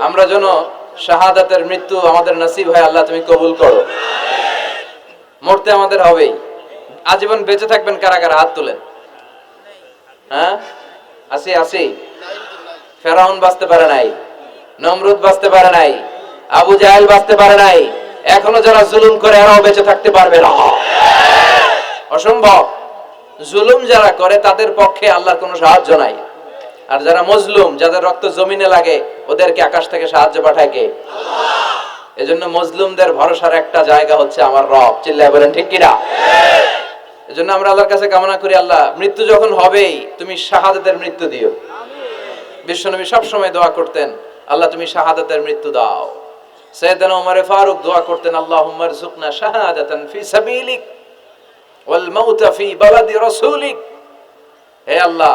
আমরা যেন শাহাদাতের মৃত্যু আমাদের নসিব হয়, আল্লাহ তুমি কবুল করো। মরতে আমাদের হবেই। আজীবন বেঁচে থাকবেন কারা কারা হাত তুলেন। হ্যাঁ? আসি আসি। ফেরাউন বাঁচতে পারে নাই, নমরুদ বাঁচতে পারে নাই, আবু জাহেল বাঁচতে পারে নাই। এখনও যারা জুলুম করে, এরাও বেঁচে থাকতে পারবে না। অসম্ভব। জুলুম যারা করে, তাদের পক্ষে আল্লাহর কোনো সাহায্য নাই। আর যারা মজলুম, যাদের রক্ত জমিনে লাগে, ওদেরকে আকাশ থেকে সাহায্য পাঠায় কে এজন্য মজলুমদের ভরসার একটা জায়গা হচ্ছে আমার রব। চিল্লায় বলেন, ঠিক কিনা? এজন্য আমরা আল্লাহর কাছে কামনা করি, আল্লাহ, মৃত্যু যখন হবেই, তুমি শাহাদাতের মৃত্যু দিও। বিশ্বনবী সব সময় দোয়া করতেন, আল্লাহ, তুমি শাহাদাতের মৃত্যু দাও। সৈয়দনা ওমরে ফারুক দোয়া করতেন, আল্লাহুম্মা রযুকনা শাহাদাতান ফি সাবিলিক ওয়াল মাউতা ফি বালাদি রাসূলিক। হে আল্লাহ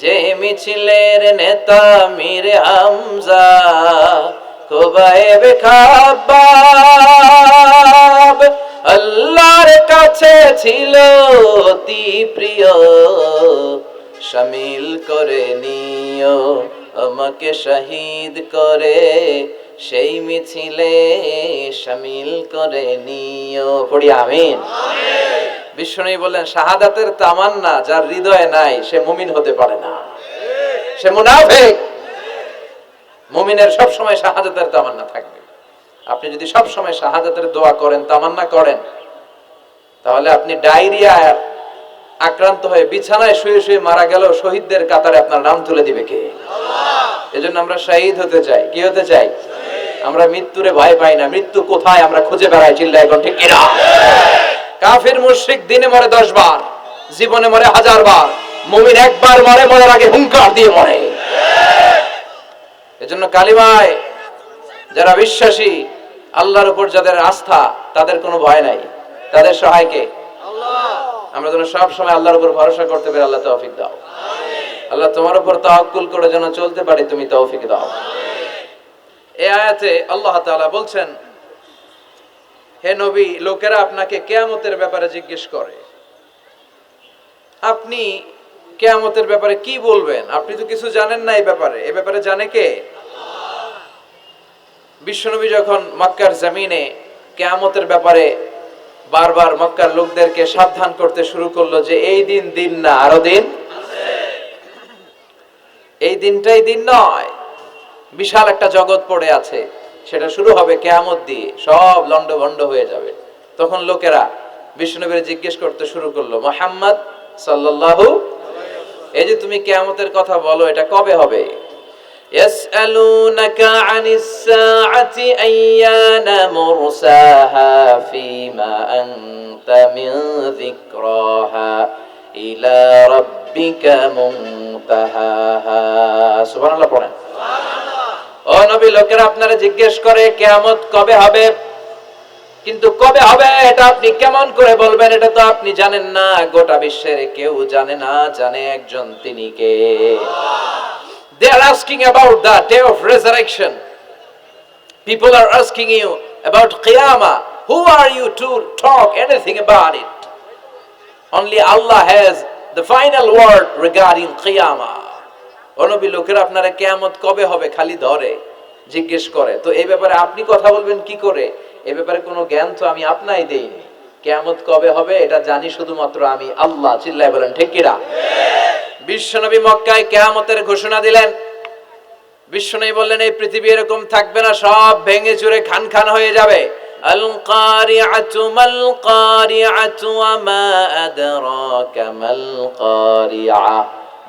যে মিছিলের নেতা মীর হামজা কোবায়েব খাবাব আল্লাহর কাছে ছিল অতি প্রিয় শামিল করে নিও, আমাকে শহীদ করে। সেই মিছিলে শামিল করে নিও, পড়ি আমিন। বিষ্ণু বললেন, শাহাদাতের তামান্না যার হৃদয়ে নাই, সে মুমিন হতে পারে না। সে মুনাফিক। মুমিনের সব সময় শাহাদাতের তামান্না থাকবে। আপনি যদি সব সময় শাহাদাতের দোয়া করেন, তামান্না করেন, তাহলে আপনি ডায়রিয়া আক্রান্ত হয়ে বিছানায় শুয়ে শুয়ে মারা গেল শহীদদের কাতারে আপনার নাম তুলে দিবে কে? এজন্য আমরা শহীদ হতে চাই। কি হতে চাই? আমরা মৃত্যুরে ভয় পাই না। মৃত্যু কোথায়? আমরা খুঁজে বেড়াই চিল্লা এখন ঠিক কিনা কাফির মুশরিক দিনে মরে দশ বার জীবনে মরে হাজার বার মুমিন একবার মরে মরার আগে হুঙ্কার দিয়ে মরে। এজন্য কালিমায় যারা বিশ্বাসী আল্লাহর উপর যাদের আস্থা তাদের কোনো ভয় নাই। তাদের সহায়কে আমরা যেন সব সময় আল্লাহর উপর ভরসা করতে পারি আল্লাহ তৌফিক দাও। আল্লাহ তোমার উপর তাওয়াক্কুল করে যেন চলতে পারি তুমি তৌফিক দাও। এই আয়াতে আল্লাহ তাআলা বলছেন হে নবী, লোকেরা আপনাকে কেয়ামতের ব্যাপারে জিজ্ঞেস করে। আপনি কেয়ামতের ব্যাপারে কি বলবেন? আপনি তো কিছু জানেন না এই ব্যাপারে। এ ব্যাপারে জানে কে? বিশ্বনবী যখন মক্কার জামিনে কেয়ামতের ব্যাপারে বারবার মক্কার লোকদেরকে সাবধান করতে শুরু করল যে, এই দিন দিন না, আরও দিন? এই দিনটাই দিন নয়। বিশাল একটা জগৎ পড়ে আছে। সেটা শুরু হবে কেয়ামত দিয়ে সব লন্ডভন্ড হয়ে যাবে তখন লোকেরা বিষ্ণুনবীর জিজ্ঞেস করতে শুরু করলো মোহাম্মদ সাল্লাল্লাহু এই যে তুমি কেয়ামতের কথা বলো এটা কবে হবে يسألونك عن الساعة أيان مرساها فيما أنت من ذكراها إلى ربك منتهاها سبحان الله পড়েন ও নবী লোকেরা আপনারা জিজ্ঞেস করে কেয়ামত কবে হবে কিন্তু কবে হবে এটা আপনি কেমন করে বলবেন এটা তো আপনি জানেন না গোটা বিশ্বের কেউ জানে না জানে একজন তিনি কে They are asking about the day of resurrection. People are asking you about Qiyamah. Who are you to talk anything about it? Only Allah has the final word regarding Qiyamah. অনবী লোকেরা আপনারা কেয়ামত কবে হবে খালি ধরে, জিজ্ঞেস করে। তো এই ব্যাপারে আপনি কথা বলবেন কি করে? এ ব্যাপারে কোনো জ্ঞান তো আমি আপনাই দেইনি। কেয়ামত কবে হবে এটা জানি শুধুমাত্র আমি আল্লাহ চিল্লায় বলেন, ঠিক কিনা? বিশ্বনবী মক্কায় কেয়ামতের ঘোষণা দিলেন। বিশ্বনবী বললেন, এই পৃথিবী এরকম থাকবে না, সব ভেঙে চুরে খান খান হয়ে যাবে। মাল কারিআতু ওয়া মা আদরাকা মাল কারিআ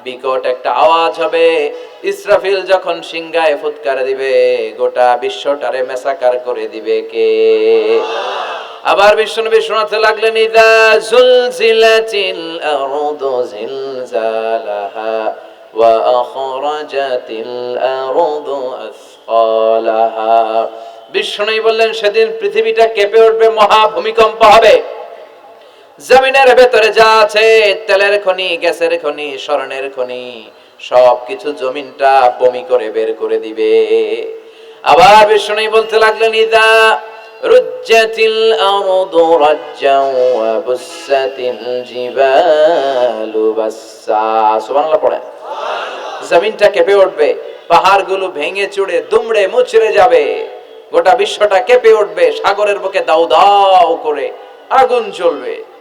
বিকট একটা আওয়াজ হবে। ইসরাফিল যখন সিংহায় ফুৎকার দিবে, গোটা বিশ্বটারে মেসাকার করে দিবে কে? আবার বিশ্বনবী শোনাতে লাগলেন, ইদা জুলজিলাতিল আরদু জিলজালাহা ওয়া আখরাজাতিল আরদু আসফালাহা। বিষ্ণুই বললেন, সেদিন পৃথিবীটা কেঁপে উঠবে, মহা ভূমিকম্প হবে। জমিনের ভেতরে যা আছে, তেলের খনি, গ্যাসের খনি, স্বর্ণের খনি সব কিছু জমিনটা বমি করে বের করে দিবে। আবার বিষ্ণুই বলতে লাগলেন, ইদা রুজ্জাতিল আরদু রাজ্জাও ওয়া বুসাতিল জিবালু বাসসা। সুবহানাল্লাহ পড়েন। জমিনটা কেঁপে উঠবে, পাহাড়গুলো ভেঙে চুড়ে, দুমড়ে মুচড়ে যাবে। গোটা বিশ্বটা কেঁপে উঠবে, সাগরের বুকে দাউ দাউ করে আগুন জ্বলবে।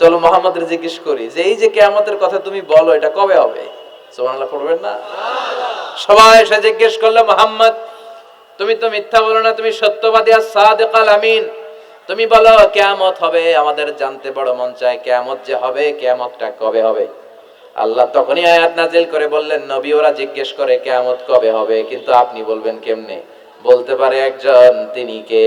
চলো মোহাম্মদের জিজ্ঞেস করি, যে এই যে কেয়ামতের কথা তুমি বলো, এটা কবে হবে? সুবহানাল্লাহ পড়বেন না? সবাই এসে জিজ্ঞেস করল, মোহাম্মদ, তুমি তো মিথ্যা বলো না, তুমি সত্যবাদী আর সাদেকাল আমিন। তুমি বলো, কেয়ামত হবে, আমাদের জানতে বড় মন চায় কেয়ামত যে হবে, কেয়ামতটা কবে হবে? আল্লাহ তখনই আয়াত নাজিল করে বললেন, নবী ওরা জিজ্ঞেস করে, কেয়ামত কবে হবে? কিন্তু আপনি বলবেন কেমনে? বলতে পারে একজন, তিনি কে?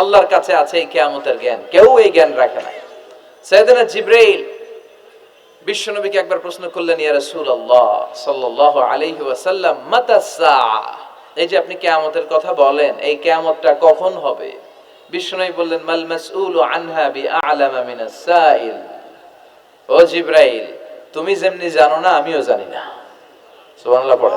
আল্লাহর কাছে আছে এই কিয়ামতের জ্ঞান। কেউ এই জ্ঞান রাখে না। জিবরাইল বিশ্বনবীকে একবার প্রশ্ন করলেন সাল্লাল্লাহু আলাইহি ওয়াসাল্লাম এই যে আপনি কিয়ামতের কথা বলেন, এই কিয়ামতটা কখন হবে? বিশ্বনবী বললেন, মাল মাসউলু আনহা বিআলামা মিনাস সাইল। ও জিব্রাইল, তুমি যেমনি জানো না, আমিও জানি না। সুবহানাল্লাহ পড়ে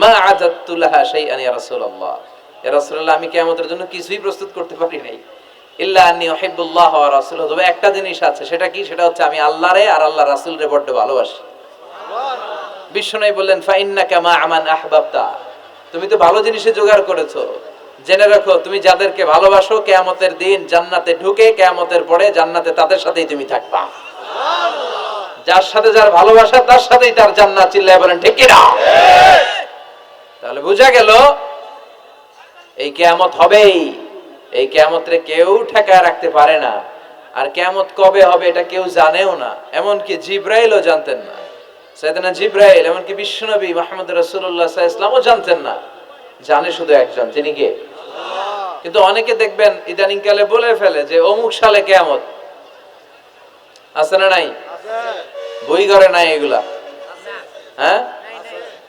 মা আমি কেয়ামতের জন্য কিছুই প্রস্তুত করতে পারি নাই। ইল্লা তবে একটা জিনিস আছে সেটা কি? সেটা হচ্ছে আমি আল্লাহরে আর আল্লাহ রাসূলরে বড্ড ভালোবাসি। বললেন ফা ইন্নাকা আমান আহবাবতা। তুমি তো ভালো জিনিসে জোগাড় করেছ। জেনে রাখো তুমি যাদেরকে ভালোবাসো কেয়ামতের দিন জান্নাতে ঢুকে কেয়ামতের পরে জান্নাতে তাদের সাথেই তুমি থাকবা। যার সাথে যার ভালোবাসা তার সাথেই তার জান্নাত চিল্লায় বলেন ঠিক কিনা? তাহলে বোঝা গেল এই কেয়ামত হবেই। এই কেয়ামতরে কেউ ঠেকায় রাখতে পারে না। আর কেয়ামত কবে হবে এটা কেউ জানেও না। এমনকি জিব্রাইলও জানতেন না। জিব্রাইল এমনকি বিশ্বনবী মাহমুদ আলাইহি ওয়াসাল্লামও জানতেন না। জানে শুধু একজন তিনি কে? কিন্তু অনেকে দেখবেন ইদানিং কালে বলে ফেলে যে অমুক সালে কেয়ামত। আছে না নাই? বই ঘরে নাই এগুলা। হ্যাঁ?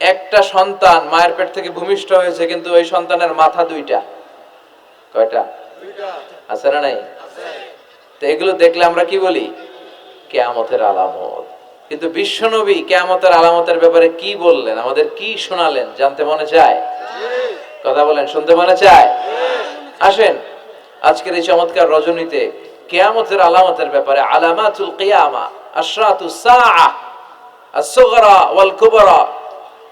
একটা সন্তান মায়ের পেট থেকে ভূমিষ্ঠ হয়েছে কিন্তু ওই সন্তানের মাথা দুইটা। কয়টা? আছে না নাই? তো এগুলো দেখলে আমরা কি বলি? কেয়ামতের আলামত। কিন্তু বিশ্বনবী কেয়ামতের আলামতের ব্যাপারে কি বললেন? আমাদের কি শোনালেন? জানতে মনে চায়? কথা বলেন শুনতে মনে চায়? আসেন আজকের এই চমৎকার রজনীতে কেয়ামতের আলামতের ব্যাপারে আলামাতুল কিয়ামা আশরাতুস সাআহ আসগরা ওয়াল কুবরা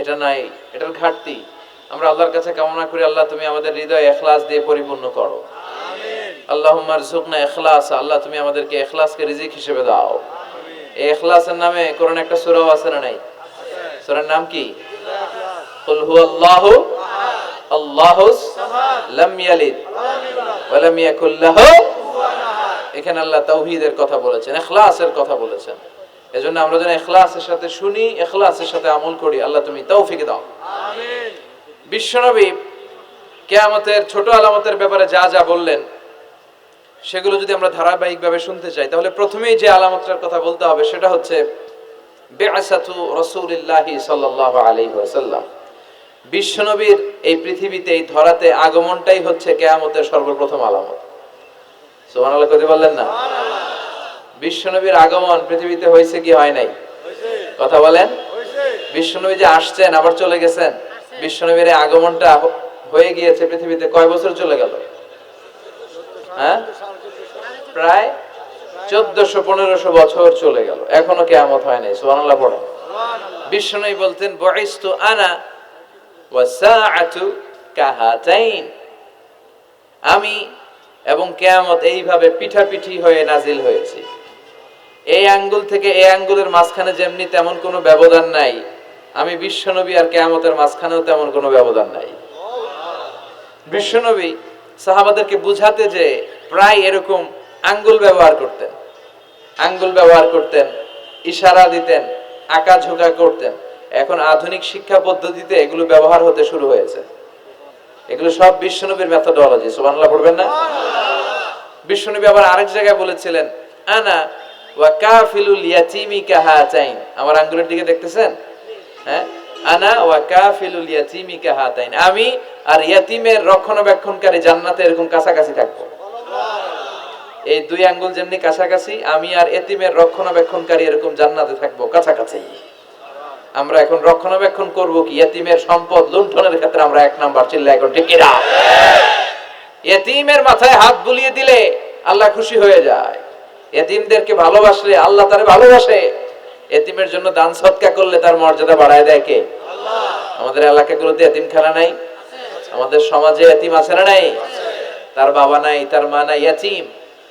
এটা নাই এটার ঘাটতি। আমরা আল্লাহর কাছে কামনা করি আল্লাহ তুমি আমাদের হৃদয় এখলাস দিয়ে পরিপূর্ণ করো। আল্লাহ মারজুকনা এখলাস আল্লাহ তুমি আমাদেরকে এখলাসকে রিজিক হিসেবে দাও। এই এখলাসের নামে কোরআন একটা সূরাও আছে না নাই? সূরার নাম কি? লাহু। এখানে আল্লাহ তাওহীদের কথা বলেছেন ইখলাসের কথা বলেছেন। এজন্য আমরা যেন ইখলাসের সাথে শুনি ইখলাসের সাথে আমল করি। আল্লাহ তুমি তৌফিক দাও। বিশ্বনবী কেয়ামতের ছোট আলামতের ব্যাপারে যা যা বললেন সেগুলো যদি আমরা ধারাবাহিকভাবে শুনতে চাই তাহলে প্রথমেই যে আলামতটার কথা বলতে হবে সেটা হচ্ছে বেআসাতু রাসূলিল্লাহি সাল্লাল্লাহু আলাইহি ওয়াসাল্লাম। বিশ্বনবীর এই পৃথিবীতে এই ধরাতে আগমনটাই হচ্ছে কেয়ামতের সর্বপ্রথম আলামত। সুবহানাল্লাহ কইতে বললেন না? বিশ্বনবীর আগমন পৃথিবীতে হয়েছে কি হয় নাই? কথা বলেন। বিশ্বনবী যে আসছেন আবার চলে গেছেন? বিশ্বনবীর আগমনটা হয়ে গিয়েছে পৃথিবীতে কয় বছর চলে গেল? হ্যাঁ? প্রায় চোদ্দশো পনেরোশো বছর চলে গেল। এখনও কেয়ামত হয় নাই। সুবহানাল্লাহ পড়ো বিশ্বনবী বলতেন বয়স্তু আনা ওয়াসাআতু কাহাতাইন। আমি এবং কেয়ামত এইভাবে পিঠাপিঠি হয়ে নাজিল হয়েছি। এই আঙ্গুল থেকে এই আঙ্গুলের মাঝখানে যেমনি তেমন কোনো ব্যবধান নাই। আমি বিশ্বনবী আর কেয়ামতের মাঝখানেও তেমন কোনো ব্যবধান নাই। বিশ্বনবী সাহাবাদেরকে বুঝাতে যে প্রায় এরকম আঙ্গুল ব্যবহার করতেন। আঙ্গুল ব্যবহার করতেন, ইশারা দিতেন, আঁকা ঝোঁকা করতেন। এখন আধুনিক শিক্ষা পদ্ধতিতে এগুলো ব্যবহার হতে শুরু হয়েছে। এগুলো সব বিশ্বনবীর মেথোডোলজি সুবহানাল্লাহ, পড়বেন না? বিশ্বনবী আবার আরেক জায়গায় বলেছিলেন, আনা ওয়া আমার আঙ্গুলের দিকে দেখতেছেন? হ্যাঁ? আনা আমি আর ইয়াতিমের রক্ষণাবেক্ষণকারী জান্নাতে এরকম কাছাকাছি থাকব। এই দুই আঙ্গুল যেমনি কাছাকাছি, আমি আর এতিমের রক্ষণাবেক্ষণকারী এরকম জান্নাতে থাকব কাছাকাছি। আমরা এখন রক্ষণাবেক্ষণ করব কি? এতিমের সম্পদ লুণ্ঠনের ক্ষেত্রে আমরা এক নাম্বার চিল্লা এখন, ঠিক এতিমের মাথায় হাত বুলিয়ে দিলে আল্লাহ খুশি হয়ে যায়। এতিমদেরকে ভালোবাসলে আল্লাহ তারে ভালোবাসে। এতিমের জন্য দান সৎকা করলে তার মর্যাদা বাড়ায় দেয় কে? আমাদের এলাকাগুলোতে এতিমখানা নাই আমাদের সমাজে এতিম আছে না নাই? তার বাবা নাই তার মা নাই এতিম।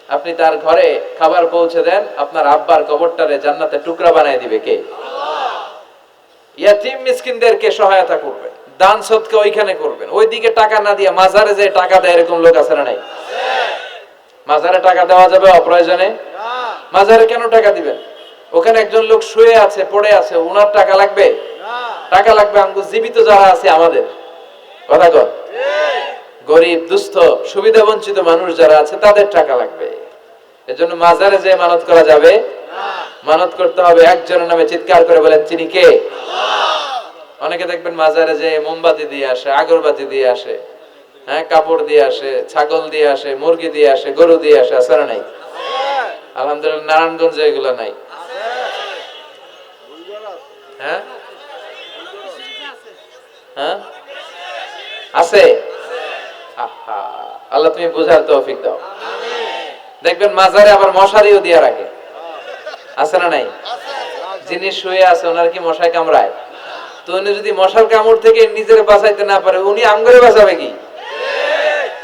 আপনি তার ঘরে খাবার পৌঁছে দেন আপনার আব্বার কবরটারে জান্নাতে টুকরা বানায় দিবে কে? ইয়াতিম মিসকিনদেরকে সহায়তা করবেন দান সৎকা ওইখানে করবেন। ওইদিকে টাকা না দিয়ে মাজারে যে টাকা দেয় এরকম লোক আছে না নাই? মাজারে টাকা দেওয়া যাবে অপ্রয়োজনে? মাজারে কেন টাকা দিবেন? ওখানে একজন লোক শুয়ে আছে পড়ে আছে ওনার টাকা লাগবে? টাকা লাগবে আমগো জীবিত যারা আছে আমাদের। কথা কর গরিব দুস্থ সুবিধা বঞ্চিত মানুষ যারা আছে তাদের টাকা লাগবে। এজন্য মাজারে যে মানত করা যাবে? মানত করতে হবে একজনের নামে চিৎকার করে বলেন তিনি কে? অনেকে দেখবেন মাজারে যে মোমবাতি দিয়ে আসে আগরবাতি দিয়ে আসে। হ্যাঁ কাপড় দিয়ে আসে, ছাগল দিয়ে আসে, মুরগি দিয়ে আসে, গরু দিয়ে আসে, আছে নাই? আলহামদুলিল্লাহ, নারায়ণগঞ্জে এগুলো নাই। হ্যাঁ? হ্যাঁ? আছে? আল্লাহ তুমি বুঝার তৌফিক দাও। দেখবেন মাজারে আবার মশারিও দিয়ে রাখে। আছে না নাই? যিনি শুয়ে আছে, ওনার কি মশায় কামড়ায়? তো উনি যদি মশার কামড় থেকে নিজের বাঁচাইতে না পারে, উনি আমগরে বাঁচাবে কি?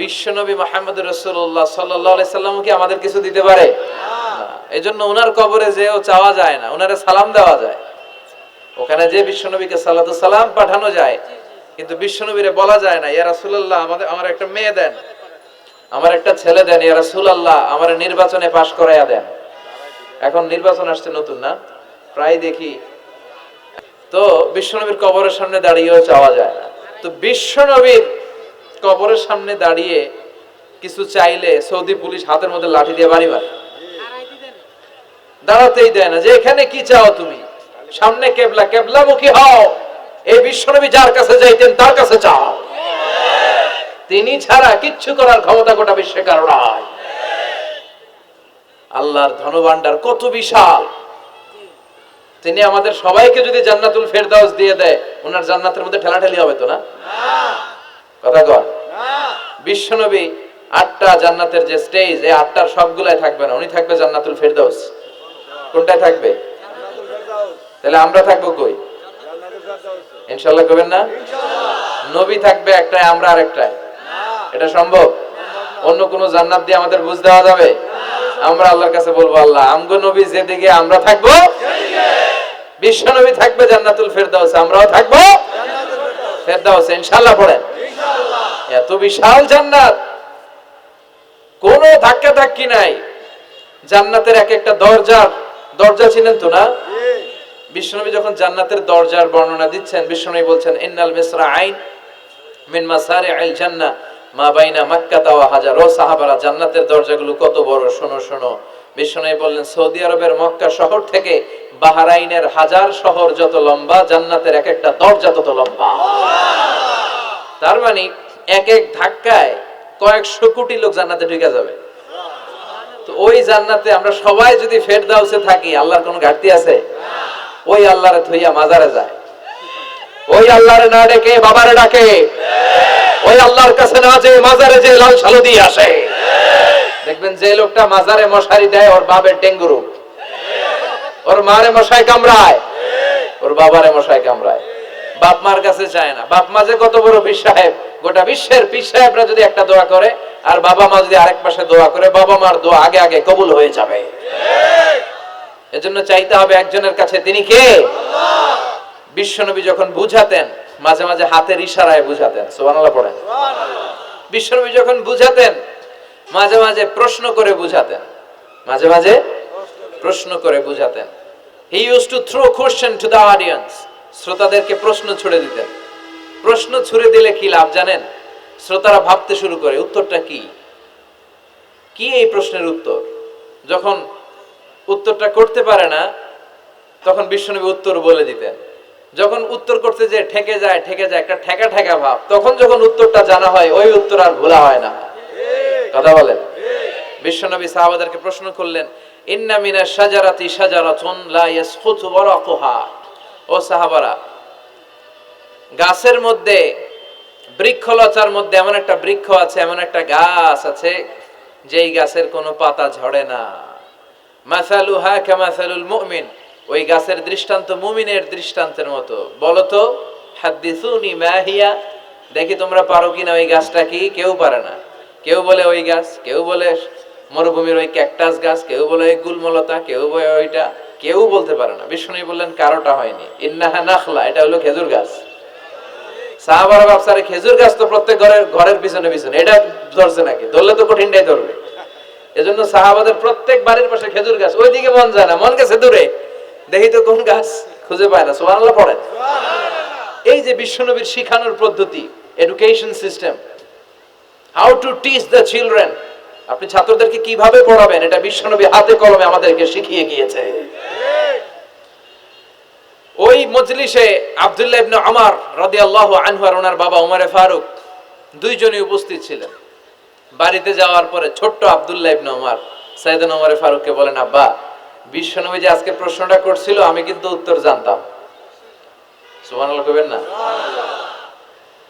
বিশ্বনবী মোহাম্মদ রসুল্লাহ সাল্লাহ সাল্লাম কি আমাদের কিছু দিতে পারে? এই জন্য ওনার কবরে যেও চাওয়া যায় না ওনারে সালাম দেওয়া যায়। ওখানে যে বিশ্বনবীকে সালাতু সালাম পাঠানো যায়, কিন্তু বিশ্বনবীরে বলা যায় না, ইয়া আমাদের আমার একটা মেয়ে দেন, আমার একটা ছেলে দেন, ইয়া রাসূলুল্লাহ, আমার নির্বাচনে পাশ করাইয়া দেন। এখন নির্বাচন আসছে নতুন না? প্রায় দেখি। তো বিশ্বনবীর কবরের সামনে দাঁড়িয়েও চাওয়া যায় না। তো বিশ্বনবীর কবরের সামনে দাঁড়িয়ে কিছু চাইলে সৌদি পুলিশ হাতের মধ্যে লাঠি দিয়ে বাড়ি মারে দাঁড়াতেই দেয় না, যে এখানে কি চাও তুমি? সামনে কেবলা কেবলা মুখী হও। এই বিশ্বনবী যার কাছে যাইতেন, তার কাছে চাও। তিনি ছাড়া কিচ্ছু করার ক্ষমতা গোটা বিশ্বে কারও নাই। আল্লাহর ধনভাণ্ডার কত বিশাল। তিনি আমাদের সবাইকে যদি জান্নাতুল ফেরদাউস দিয়ে দেয়, ওনার জান্নাতের মধ্যে ঠেলাঠেলি হবে তো না? কথা কর বিশ্বনবী আটটা জান্নাতের যে স্টেজ এই আটটার সবগুলাই থাকবে না। উনি থাকবে জান্নাতুল ফেরদাউস। কোনটায় থাকবে? তাহলে আমরা থাকব কই? ইনশাল্লাহ করবেন না? নবী থাকবে একটাই আমরা আরেকটাই এটা সম্ভব? অন্য কোন জান্নাত দিয়ে আমাদের বুঝ দেওয়া যাবে? আমরা আল্লাহর কাছে বলব, আল্লাহ, আমগো নবী যেদিকে আমরা থাকব বিশ্ব নবী থাকবে জান্নাতুল ফেরদাউস, আমরাও থাকব ফেরদাউস। ইনশাল্লাহ পড়েন। এত বিশাল জান্নাত। কোন ধাক্কা ধাক্কি নাই। জান্নাতের এক একটা দরজার দরজা ছিলেন তো না? বিশ্বনবী যখন জান্নাতের দরজার বর্ণনা দিচ্ছেন, বিশ্বনবী বলছেন, ইন্নাল মিসরা আইন মিন মাসারি আল জান্নাহ মা বাইনা মাক্কা ওয়া হাজার। ও সাহাবারা, জান্নাতের দরজাগুলো কত বড়, শোনো শোনো। বিষ্ণু বললেন, সৌদি আরবের মক্কা শহর থেকে বাহারাইনের হাজার শহর যত লম্বা, জান্নাতের এক একটা দরজা তত লম্বা। তার মানে এক এক ধাক্কায় কয়েকশো কোটি লোক জান্নাতে ঢুকে যাবে। তো ওই জান্নাতে আমরা সবাই যদি ফেরদাউসে থাকি, আল্লাহর কোনো ঘাটতি আছে? ওই আল্লাহরে থইয়া মাজারে যায়। ওই আল্লাহরে না ডেকে বাবারে ডাকে। ওই আল্লাহর কাছে না যে মাজারে যে লাল সালু দিয়ে আসে। দেখবেন যে লোকটা মাজারে মশারি দেয়, ওর বাবের ডেঙ্গু রোগ। ওর মারে মশাই কামড়ায়। ওর বাবারে মশাই কামড়ায়। বাপ মার কাছে চায় না। বাপ মা যে কত বড় পীর সাহেব গোটা বিশ্বের পীর সাহেবরা যদি একটা দোয়া করে আর বাবা মা যদি আরেক পাশে দোয়া করে বাবা মার দোয়া আগে আগে কবুল হয়ে যাবে। এজন্য চাইতে হবে একজনের কাছে তিনি কে? বিশ্বনবী যখন বুঝাতেন মাঝে মাঝে হাতের ইশারায় বুঝাতেন সুবহানাল্লাহ পড়েন। বিশ্বনবী যখন বুঝাতেন মাঝে মাঝে প্রশ্ন করে বুঝাতেন। মাঝে মাঝে প্রশ্ন করে বুঝাতেন। He use to throw question to the audience শ্রোতাদেরকে প্রশ্ন ছুড়ে দিতেন। প্রশ্ন ছুড়ে দিলে কি লাভ জানেন? শ্রোতারা ভাবতে শুরু করে, উত্তরটা কি? কি এই প্রশ্নের উত্তর? যখন উত্তরটা করতে পারে না, তখন বিশ্বনবী উত্তর বলে দিতেন। যখন উত্তর করতে যে ঠেকে যায় ঠেকে যায় একটা ঠেকা ঠেকা ভাব, তখন যখন উত্তরটা জানা হয়, ওই উত্তর আর ভোলা হয় না। কথা বলেন? বিশ্বনবী সাহাবাদেরকে প্রশ্ন করলেন, ইন্না মিনা শাজারাতি শাজারাতুন লা ইয়াসখুতু ওয়ারাকুহা ও সাহাবারা, গাছের মধ্যে, বৃক্ষলতার মধ্যে এমন একটা বৃক্ষ আছে, এমন একটা গাছ আছে, যেই গাছের কোনো পাতা ঝরে না। মাসালুহা কামাসালুল মুমিন, ওই গাছের দৃষ্টান্ত মুমিনের দৃষ্টান্তের মতো। বলো তো, হাদ্দিসুনি মাহিয়া দেখি তোমরা পারো কিনা ওই গাছটা কি? কেউ পারে না। কেউ বলে ওই গাছ, কেউ বলে মরুভূমির ওই ক্যাকটাস গাছ, কেউ বলে ওই গুলমলতা, কেউ বলে ওইটা। কেউ বলতে পারে না। বিষ্ণু বললেন, কারোটা হয়নি। ইন্নাহা নাখলা, এটা হলো খেজুর গাছ। বাপসারে খেজুর গাছ তো প্রত্যেক ঘরের ঘরের পিছনে পিছনে। এটা ধরছে নাকি? ধরলে তো কঠিনটাই ধরবে। এজন্য সাহাবাদের প্রত্যেক বাড়ির পাশে খেজুর গাছ। ওইদিকে মন যায় না, মন গেছে দূরে। দেখি তো কোন গাছ খুঁজে পায় না। এই যে বিশ্বনবীর শিখানোর পদ্ধতি education system how to teach the children আপনি ছাত্রদেরকে কীভাবে পড়াবেন, এটা বিশ্বনবী হাতে কলমে আমাদেরকে শিখিয়ে গিয়েছে। ওই মজলিসে আব্দুল্লাহ ইবনে আমার রাদিয়াল্লাহু আনহু আর ওনার বাবা ওমরে ফারুক দুইজনই উপস্থিত ছিলেন। বাড়িতে যাওয়ার পরে ছোট্ট আব্দুল্লাহ ইবনে ওমর সাইয়েদনা ওমরে ফারুককে বলেন আব্বা বিশ্বনবী যে আজকে প্রশ্নটা করছিল আমি কিন্তু উত্তর জানতাম। সুবহানাল্লাহ কইবেন না?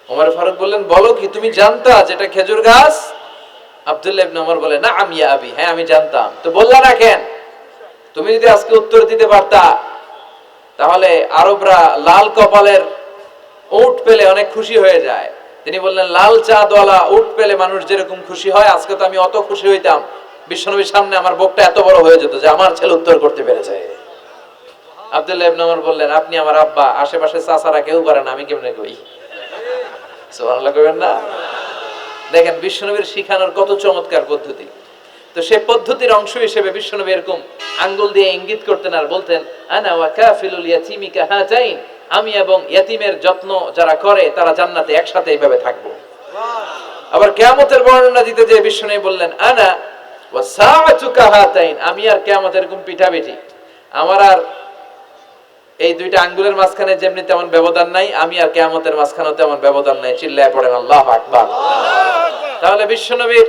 ওমর ফারুক বললেন বলো কি তুমি জানতা যেটা খেজুর গাছ? আব্দুল্লাহ ইবনে ওমর বলে না আমি আবি। হ্যাঁ আমি জানতাম। তো বললা না কেন? তুমি যদি আজকে উত্তর দিতে পারতা তাহলে আরবরা লাল কপালের উট পেলে অনেক খুশি হয়ে যায়। তিনি বললেন, লাল চাঁদওয়ালা উট পেলে মানুষ যেরকম খুশি হয়, আজকে তো আমি অত খুশি হইতাম। বিশ্বনবীর সামনে আমার বুকটা এত বড় হয়ে যেত যে আমার ছেলে উত্তর করতে পেরেছে। আব্দুল্লাহ ইবনে ওমর বললেন, আপনি আমার আব্বা, আশেপাশে চাচারা কেউ পারে না, আমি কেমনে কই? সুবহানাল্লাহ কইবেন না? দেখেন, বিশ্বনবীর শিখানোর কত চমৎকার পদ্ধতি। তো সে পদ্ধতির অংশ হিসেবে বিশ্বনবী এরকম আঙ্গুল দিয়ে ইঙ্গিত করতেন আর বলতেন আনা ওয়া কাফিলুল ইয়াতিমি কাহাতাইন আমি এবং ইয়াতিমের যত্ন যারা করে তারা জান্নাতে একসাথে এইভাবে থাকব। আবার কিয়ামতের বর্ণনা দিতে যে বিশ্বনবী বললেন আনা ওয়া সাআতু কাহাতাইন আমি আর কিয়ামত এরকম পিঠাপিঠি। আমার আর এই দুইটা আঙ্গুলের মাঝখানে যেমনি তেমন ব্যবধান নাই আমি আর কিয়ামতের মাঝখানেও তেমন ব্যবধান নাই। চিল্লায় পড়েন আল্লাহু আকবার। তাহলে বিশ্বনবীর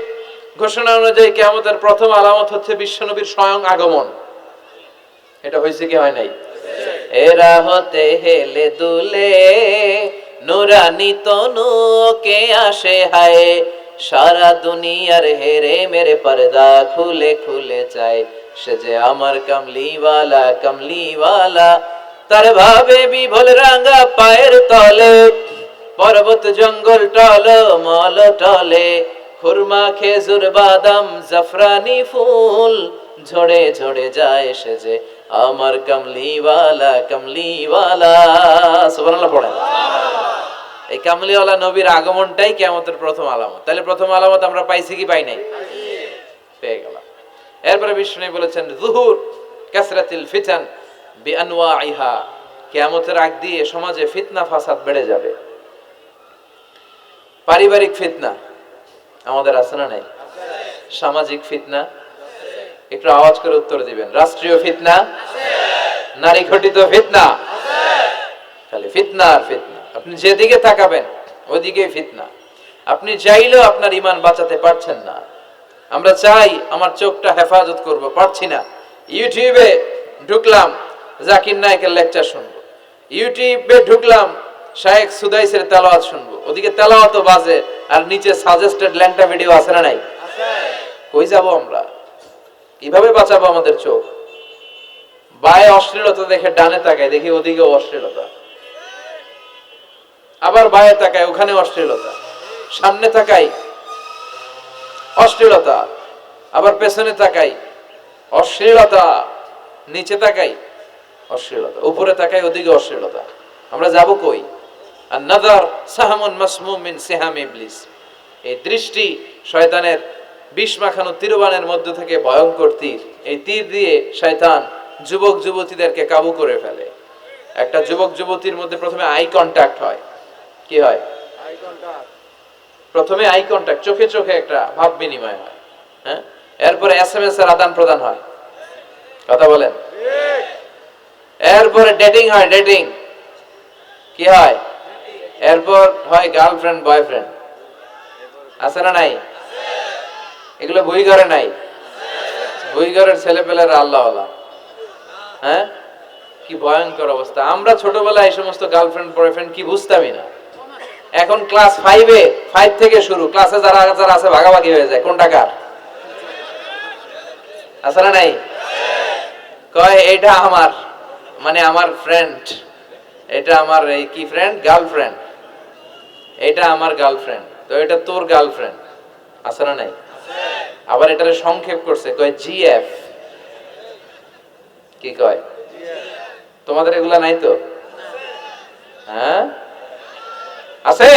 ঘোষণা অনুযায়ী কেয়ামতের প্রথম আলামত হচ্ছে বিশ্বনবীর স্বয়ং আগমন। এটা হয়েছে কি হয় নাই? এরা হতে হেলে দুলে নুরানি তনুকে আসে হায়। সারা দুনিয়ার হেরে মেরে পর্দা খুলে খুলে চায়। সে যে আমার কামলিওয়ালা কামলিওয়ালা, তার ভাবে বিভোল রাঙ্গা পায়ের তলে, পর্বত জঙ্গল টল, মল টলে। খুরমা, খেজুর, বাদাম, জাফরানি ফুল ঝড়ে ঝড়ে যায় সে যে আমার কামলিওয়ালা কামলিওয়ালা। সুবহানাল্লাহ, পড়েন। এই কামলিওয়ালা নবীর আগমনটাই কিয়ামতের প্রথম আলামত। তাহলে প্রথম আলামত আমরা পাইছি কি, পাই নাই? পেয়ে গেলাম। এরপরে বিষ্ণু বলেছেন, জুহুর কাসরাতিল ফিতান বিআনওয়াইহা কিয়ামতের আগ দিয়ে সমাজে ফিতনা, ফাসাদ বেড়ে যাবে। পারিবারিক ফিতনা আমাদের আছে না নাই? সামাজিক ফিতনা। একটু আওয়াজ করে উত্তর দিবেন। রাষ্ট্রীয় ফিতনা? নারী ঘটিত ফিতনা? খালি ফিতনা আর ফিতনা। আপনি যেদিকে তাকাবেন ওদিকে ফিতনা। আপনি চাইলেও আপনার ইমান বাঁচাতে পারছেন না। আমরা চাই আমার চোখটা হেফাজত করব। পারছি না। ইউটিউবে ঢুকলাম, জাকির নায়কের লেকচার শুনব। ইউটিউবে ঢুকলাম, শায়েখ সুদাইসের তেলাওয়াত শুনব। ওদিকে তেলাওয়াত বাজে আর নিচে সাজেস্টেড ল্যাংটা ভিডিও আছে না নাই? কই যাব আমরা? কীভাবে বাঁচাবো আমাদের চোখ? বায়ে অশ্লীলতা দেখে ডানে তাকায় দেখি ওদিকে অশ্লীলতা। আবার বায়ে তাকায় ওখানে অশ্লীলতা। সামনে তাকাই অশ্লীলতা। আবার পেছনে তাকাই অশ্লীলতা। নিচে তাকাই অশ্লীলতা। উপরে তাকাই ওদিকে অশ্লীলতা। আমরা যাব কই? আর নাদার সাহামুন মাসমুম মিন সিহাম ইবলিস। এই দৃষ্টি শয়তানের বিষ মাখানো তীরবানের মধ্য থেকে ভয়ঙ্কর তীর। এই তীর দিয়ে শয়তান যুবক যুবতীদেরকে কাবু করে ফেলে। একটা যুবক যুবতীর মধ্যে প্রথমে আই কন্ট্যাক্ট হয়। কি হয়? প্রথমে আই কন্ট্যাক্ট চোখে চোখে একটা ভাব বিনিময় হয়। হ্যাঁ? এরপরে এস এম এস এর আদান প্রদান হয়। কথা বলেন? এরপরে ডেটিং হয় ডেটিং কি হয়? এরপর হয় গার্লফ্রেন্ড বয়ফ্রেন্ড আছে না নাই? এগুলো বই ঘরে নাই? বই ঘরের ছেলে পেলেরা আল্লাহ হ্যাঁ? কি ভয়ঙ্কর অবস্থা। আমরা ছোটবেলায় এই সমস্ত গার্লফ্রেন্ড বয়ফ্রেন্ড কি বুঝতামই না। এখন ক্লাস ফাইভে ফাইভ থেকে শুরু। ক্লাসে যারা যারা আছে, ভাগাভাগি হয়ে যায়। কোন টাকার আছে না নাই? কয় এটা আমার। মানে আমার ফ্রেন্ড এটা আমার এই কি ফ্রেন্ড গার্লফ্রেন্ড এটা আমার গার্লফ্রেন্ড তো এটা তোর গার্লফ্রেন্ড আছে না নাই? আবার এটারে সংক্ষেপ করছে, কয় জিএফ কি কয়? তোমাদের এগুলা নাই তো? হ্যাঁ? আছে?